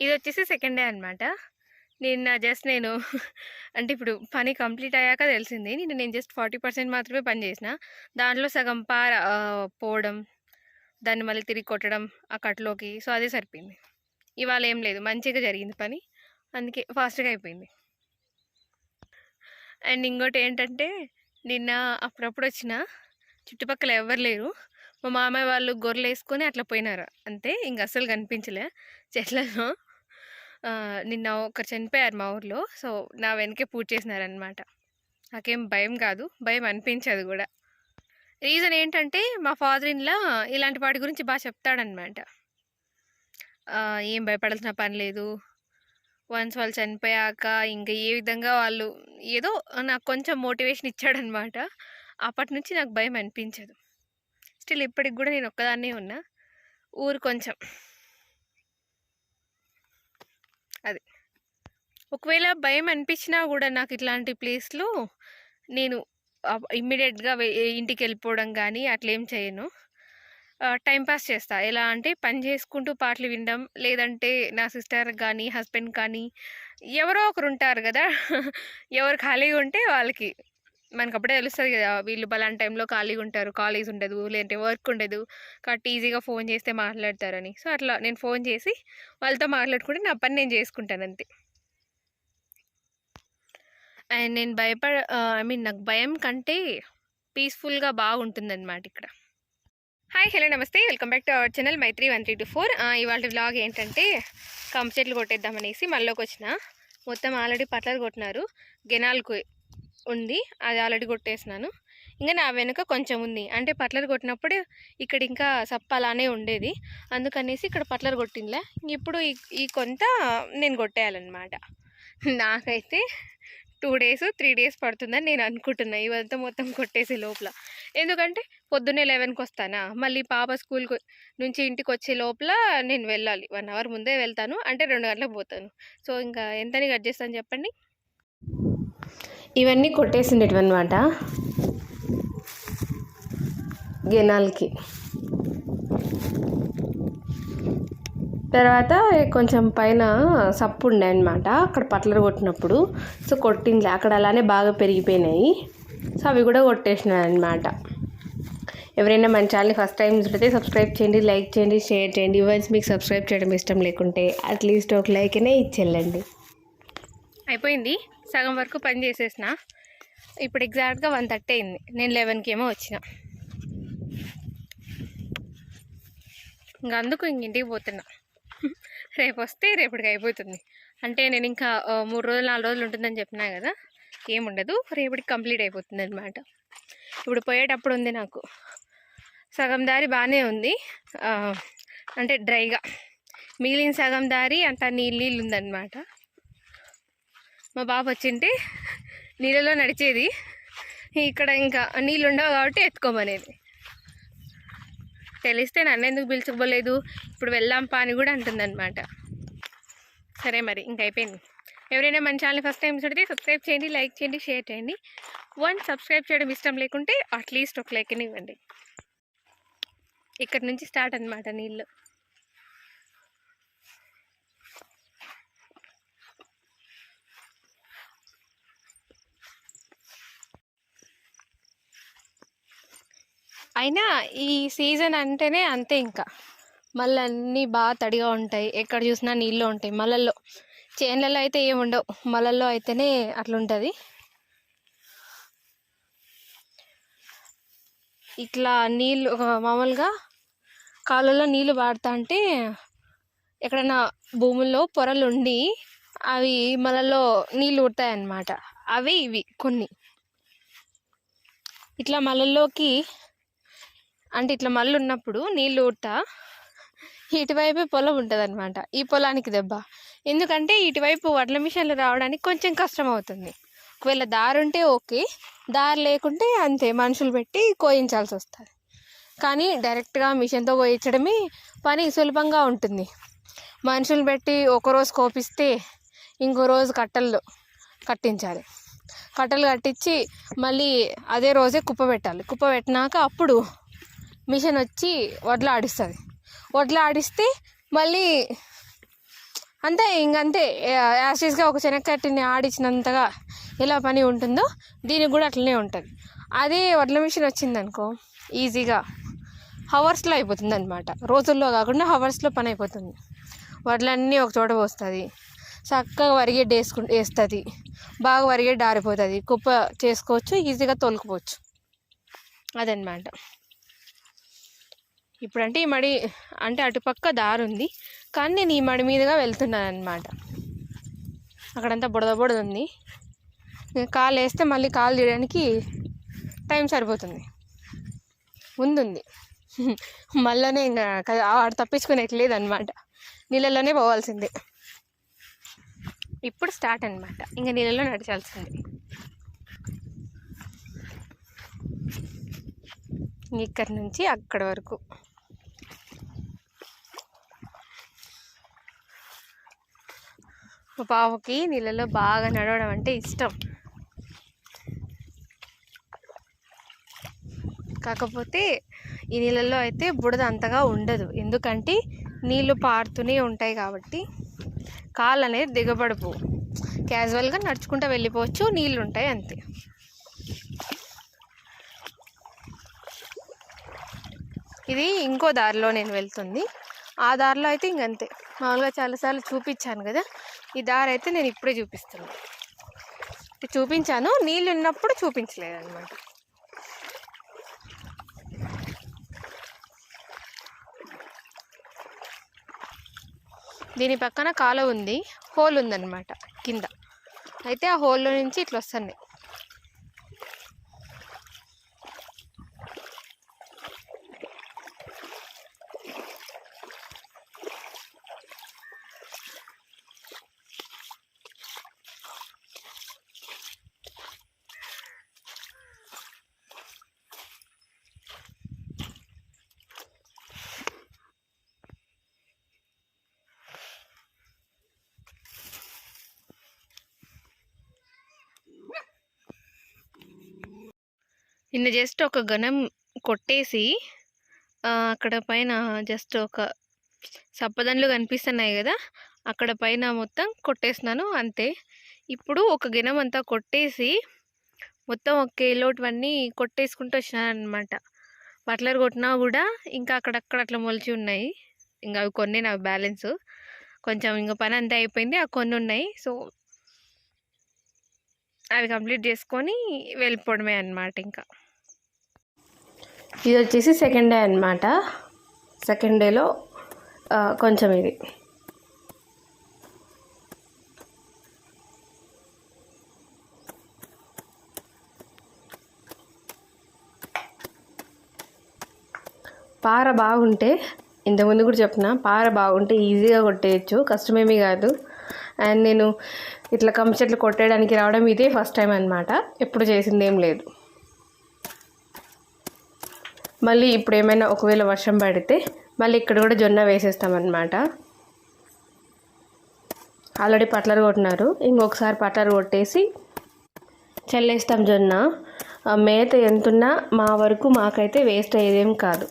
ఇది వచ్చేసి second day అనమాట నిన్న జస్ట్ నేను అంటే ఇప్పుడు పని కంప్లీట్ అయ్యాక తెలిసింది. నిన్న నేను జస్ట్ ఫార్టీ పర్సెంట్ మాత్రమే పని చేసిన. దాంట్లో సగం పార పోవడం దాన్ని మళ్ళీ తిరిగి కొట్టడం ఆ కట్లోకి సో అదే సరిపోయింది. ఇవాళ ఏం లేదు. మంచిగా జరిగింది పని. అందుకే ఫాస్ట్గా అయిపోయింది. అండ్ ఇంకోటి ఏంటంటే నిన్న అప్పుడప్పుడు వచ్చిన చుట్టుపక్కల ఎవరు లేరు. మా మామయ్య వాళ్ళు గొర్రెలు వేసుకొని అట్లా పోయినారు. అంతే ఇంక అస్సలు కనిపించలే. చెట్లలో నిన్న ఒకరు చనిపోయారు మా ఊర్లో. సో నా వెనకే పూజ చేసినారనమాట నాకేం భయం కాదు. భయం అనిపించదు కూడా. రీజన్ ఏంటంటే మా ఫాదర్ ఇన్లా ఇలాంటి వాటి గురించి బాగా చెప్తాడనమాట ఏం భయపడాల్సిన పని లేదు. వన్స్ వాళ్ళు చనిపోయాక ఇంకా ఏ విధంగా వాళ్ళు ఏదో నాకు కొంచెం మోటివేషన్ ఇచ్చాడనమాట అప్పటి నుంచి నాకు భయం అనిపించదు. స్టిల్ ఇప్పటికి కూడా నేను ఒక్కదాన్నే ఉన్నా. ఊరు కొంచెం ఒకవేళ భయం అనిపించినా కూడా నాకు ఇట్లాంటి ప్లేస్లో నేను ఇమ్మీడియట్గా ఇంటికి వెళ్ళిపోవడం కానీ అట్లా ఏం చేయను. టైంపాస్ చేస్తా. ఎలా అంటే పని చేసుకుంటూ పాటలు వినడం లేదంటే నా సిస్టర్ కానీ హస్బెండ్ కానీ ఎవరో ఒకరు ఉంటారు కదా ఎవరు ఖాళీగా ఉంటే వాళ్ళకి మనకు అప్పుడే తెలుస్తుంది కదా వీళ్ళు బలాంటి టైంలో ఖాళీగా ఉంటారు కాలేజ్ ఉండదు లేదంటే వర్క్ ఉండదు కాబట్టి ఈజీగా ఫోన్ చేస్తే మాట్లాడతారని. సో అట్లా నేను ఫోన్ చేసి వాళ్ళతో మాట్లాడుకుంటే నా పని నేను చేసుకుంటాను అంతే. అండ్ నేను భయపడ ఐ మీన్ నాకు భయం కంటే పీస్ఫుల్గా బాగుంటుందన్నమాట ఇక్కడ. హాయ్ హలో నమస్తే. Welcome back to our channel Maitri one three two four. ఇవాళ వ్లాగ్ ఏంటంటే కంప చెట్లు కొట్టేద్దామనేసి మళ్ళీకి వచ్చిన. మొత్తం ఆల్రెడీ పట్లలు కొట్టినారు. గెనాలకు ఉంది. అది ఆల్రెడీ కొట్టేసినాను. ఇంకా నా వెనుక కొంచెం ఉంది. అంటే పట్లలు కొట్టినప్పుడు ఇక్కడ ఇంకా సప్ప అలానే ఉండేది. అందుకనేసి ఇక్కడ పట్లలు కొట్టిందిలే ఇప్పుడు ఈ ఈ కొంత నేను కొట్టేయాలన్నమాట. నాకైతే టూ డేస్ త్రీ డేస్ పడుతుందని నేను అనుకుంటున్నా ఇవంతా మొత్తం కొట్టేసే లోపల. ఎందుకంటే పొద్దున్నే లెవెన్కి వస్తానా మళ్ళీ పాప స్కూల్ నుంచి ఇంటికి వచ్చే లోపల నేను వెళ్ళాలి. వన్ అవర్ ముందే వెళ్తాను అంటే రెండు గంటలకు పోతాను. సో ఇంకా ఎంతని కట్ చేస్తాను చెప్పండి? ఇవన్నీ కొట్టేసిండేటివన్నమాట. గెనాల్కి. తర్వాత కొంచెం పైన సప్పు ఉండే అనమాట అక్కడ పట్లలు కొట్టినప్పుడు. సో కొట్టింది అక్కడ అలానే బాగా పెరిగిపోయినాయి. సో అవి కూడా కొట్టేసినాయి అనమాట ఎవరైనా మన ఛానల్ని ఫస్ట్ టైం చూస్తే సబ్స్క్రైబ్ చేయండి లైక్ చేయండి షేర్ చేయండి. ఈవెంట్స్ మీకు సబ్స్క్రైబ్ చేయడం ఇష్టం లేకుంటే అట్లీస్ట్ ఒక లైక్ అయినా ఇచ్చేళ్ళండి. అయిపోయింది. సగం వరకు పని చేసేసిన. ఇప్పుడు ఎగ్జాక్ట్గా వన్ థర్టీ అయింది. నేను లెవెన్కి ఏమో వచ్చిన. ఇంకా అందుకు ఇంక ఇంటికి పోతున్నా. రేపు వస్తే రేపటికి అయిపోతుంది. అంటే నేను ఇంకా మూడు రోజులు నాలుగు రోజులు ఉంటుందని చెప్పినా కదా ఏముండదు. రేపటికి కంప్లీట్ అయిపోతుంది అనమాట ఇప్పుడు పోయేటప్పుడు ఉంది నాకు. సగం దారి బాగానే ఉంది. అంటే డ్రైగా. మిగిలిన సగం దారి అంత నీళ్ళు నీళ్ళు ఉందన్నమాట. మా బాబు వచ్చింటే నీళ్ళలో నడిచేది. ఇక్కడ ఇంకా నీళ్ళు ఉండవు కాబట్టి ఎత్తుకోమనేది. తెలిస్తే నన్ను ఎందుకు పిలుచుకోలేదు ఇప్పుడు వెళ్దాం పా అని కూడా అంటుందన్నమాట. సరే మరి ఇంక అయిపోయింది. ఎవరైనా మన ఛానల్ ఫస్ట్ టైం చూడితే సబ్స్క్రైబ్ చేయండి లైక్ చేయండి షేర్ చేయండి. వన్ సబ్స్క్రైబ్ చేయడం ఇష్టం లేకుంటే అట్లీస్ట్ ఒక లైక్ ఇవ్వండి. ఇక్కడ నుంచి స్టార్ట్ అనమాట నీళ్ళు. అయినా ఈ సీజన్ అంటేనే అంతే ఇంకా. మళ్ళీ అన్నీ బాగా తడిగా ఉంటాయి. ఎక్కడ చూసినా నీళ్ళు ఉంటాయి. మళ్ళల్లో చేన్లలో అయితే ఏమి ఉండవు. మళ్ళల్లో అయితేనే అట్లుంటుంది. ఇట్లా నీళ్ళు మామూలుగా కాలువలో నీళ్ళు వాడుతా అంటే ఎక్కడైనా భూముల్లో పొరలు ఉండి అవి మళ్ళలో నీళ్ళు ఊడతాయి అన్నమాట అవి ఇవి కొన్ని. ఇట్లా మళ్ళల్లోకి అంటే ఇట్లా మళ్ళీ ఉన్నప్పుడు నీళ్ళు ఊడతా. ఇటువైపే పొలం ఉంటుంది అనమాట ఈ పొలానికి దెబ్బ. ఎందుకంటే ఇటువైపు వడ్ల మిషన్లు రావడానికి కొంచెం కష్టం అవుతుంది ఒకవేళ దారి ఉంటే ఓకే. దారి లేకుంటే అంతే మనుషులు పెట్టి కోయించాల్సి వస్తుంది కానీ డైరెక్ట్గా మిషన్తో కోయించడమే పని సులభంగా ఉంటుంది. మనుషులు పెట్టి ఒక రోజు కోపిస్తే ఇంకో రోజు కట్టలు కట్టించాలి. కట్టలు కట్టించి మళ్ళీ అదే రోజే కుప్ప పెట్టాలి. కుప్ప పెట్టినాక అప్పుడు మిషన్ వచ్చి వడ్లు ఆడిస్తుంది. వడ్లు ఆడిస్తే మళ్ళీ అంతే ఇంకంతే యాసిడ్స్గా ఒక శనగకట్టిని ఆడించినంతగా ఎలా పని ఉంటుందో దీనికి కూడా అట్లనే ఉంటుంది. అదే వడ్ల మిషన్ వచ్చిందనుకో ఈజీగా హవర్స్లో అయిపోతుంది అనమాట రోజుల్లో కాకుండా హవర్స్లో పని అయిపోతుంది. వడ్లన్నీ ఒక చోట పోస్తుంది. చక్కగా వరిగెడ్డ వేసుకు వేస్తుంది. బాగా వరిగెడ్డ ఆరిపోతుంది. కుప్ప చేసుకోవచ్చు ఈజీగా తోలుకుపోవచ్చు. అదనమాట ఇప్పుడంటే ఈ మడి అంటే అటుపక్క దారి ఉంది. కానీ నేను ఈ మడి మీదుగా వెళ్తున్నాను అనమాట అక్కడంతా బుడద బుడద ఉంది. కాలు వేస్తే మళ్ళీ కాలు తీయడానికి టైం సరిపోతుంది. ముందుంది. మళ్ళీనే ఇంకా ఆడ తప్పించుకునేట్లేదు అనమాట నీళ్ళలోనే పోవాల్సిందే. ఇప్పుడు స్టార్ట్ అనమాట ఇంకా నీళ్ళలో నడిచాల్సిందే. ఇక్కడి నుంచి అక్కడి వరకు. మా పాపకి నీళ్ళలో బాగా నడవడం అంటే ఇష్టం. కాకపోతే ఈ నీళ్ళల్లో అయితే బుడద అంతగా ఉండదు. ఎందుకంటే నీళ్ళు పారుతూనే ఉంటాయి కాబట్టి కాళ్ళు అనేది దిగబడపు క్యాజువల్గా నడుచుకుంటూ వెళ్ళిపోవచ్చు నీళ్ళు ఉంటాయి అంతే. ఇది ఇంకో దారిలో నేను వెళ్తుంది. ఆ దారిలో అయితే ఇంకంతే. మామూలుగా చాలాసార్లు చూపించాను కదా ఈ దారి అయితే నేను ఇప్పుడే చూపిస్తున్నాను చూపించాను. నీళ్ళు ఉన్నప్పుడు చూపించలేదు అనమాట దీని పక్కన కాలువ ఉంది. హోల్ ఉందన్నమాట. కింద. అయితే ఆ హోల్లో నుంచి ఇట్లా వస్తున్నాయి. నిన్న జస్ట్ ఒక గణం కొట్టేసి అక్కడ పైన జస్ట్ ఒక సప్పదన్లు కనిపిస్తున్నాయి కదా అక్కడ పైన మొత్తం కొట్టేసినాను అంతే. ఇప్పుడు ఒక గినం అంతా కొట్టేసి మొత్తం ఒక కిలోటివన్నీ కొట్టేసుకుంటూ వచ్చినాను అనమాట బట్లర్ కొట్టినా కూడా ఇంకా అక్కడక్కడ అట్లా మొలిచి ఉన్నాయి. ఇంకా అవి కొన్ని నా బ్యాలెన్స్. కొంచెం ఇంకా పని అంతా అయిపోయింది ఆ కొన్ని ఉన్నాయి. సో అవి కంప్లీట్ చేసుకొని వెళ్ళిపోవడమే అన్నమాట ఇంకా. ఇది వచ్చేసి సెకండ్ డే అనమాట సెకండ్ డేలో కొంచెం ఇది. పార బాగుంటే ఇంతకుముందు కూడా చెప్పిన పార బాగుంటే ఈజీగా కొట్టేయచ్చు. కష్టమేమీ కాదు. అండ్ నేను ఇట్లా కంప చెట్లు కొట్టేయడానికి రావడం ఇదే ఫస్ట్ టైం అనమాట ఎప్పుడు చేసింది ఏం లేదు. మళ్ళీ ఇప్పుడు ఏమైనా ఒకవేళ వర్షం పడితే మళ్ళీ ఇక్కడ కూడా జొన్న వేసేస్తామన్నమాట ఆల్రెడీ పట్లరు కొట్టినారు. ఇంకొకసారి పట్లరు కొట్టేసి చల్లేస్తాం జొన్న. మేత ఎంతున్నా మా వరకు మాకైతే వేస్ట్ అయ్యేదేం కాదు.